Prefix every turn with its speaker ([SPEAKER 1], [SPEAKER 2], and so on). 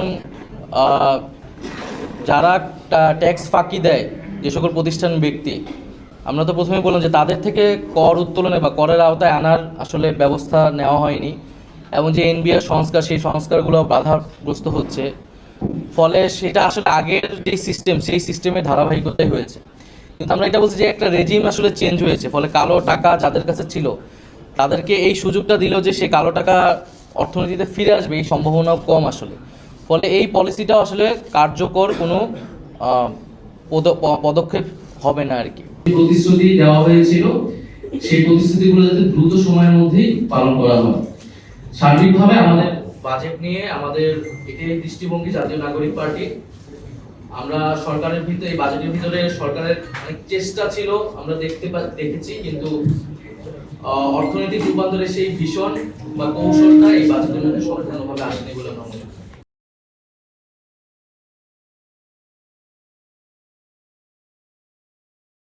[SPEAKER 1] কারণ যারা ট্যাক্স ফাঁকি দেয় যে সকল প্রতিষ্ঠান ব্যক্তি, আমরা তো প্রথমে বললাম যে তাদের থেকে কর উত্তোলনে বা করের আওতায় আনার আসলে ব্যবস্থা নেওয়া হয়নি এবং যে এনবিআর সংস্কার, সেই সংস্কারগুলো বাধাগ্রস্ত হচ্ছে। ফলে সেটা আসলে আগের যে সিস্টেম, সেই সিস্টেমের ধারাবাহিকতাই হয়েছে। কিন্তু আমরা এটা বলছি যে একটা রেজিম আসলে চেঞ্জ হয়েছে, ফলে কালো টাকা যাদের কাছে ছিল, তাদেরকে এই সুযোগটা দিল যে সে কালো টাকা অর্থনীতিতে ফিরে আসবে, এই সম্ভাবনাও কম আসলে। ফলে এই পলিসিটা আসলে কার্যকর কোনো পদক্ষেপ হবে না আর কি
[SPEAKER 2] প্রতিশ্রুতি দেওয়া হয়েছিল, সেই প্রতিশ্রুতিগুলো যাতে দ্রুত সময়ের মধ্যেই পালন করা হয় সার্বিকভাবে আমাদের
[SPEAKER 1] বাজেট নিয়ে আমাদের এটাই দৃষ্টিভঙ্গি জাতীয় নাগরিক পার্টি, আমরা সরকারের ভিতরে, এই বাজেটের ভিতরে সরকারের অনেক চেষ্টা ছিল, আমরা দেখতে দেখেছি, কিন্তু অর্থনৈতিক রূপান্তরে সেই ভীষণ বা কৌশলটা এই বাজেটের মধ্যে সম্পূর্ণভাবে আসেনি বলে আমরা মনে করি।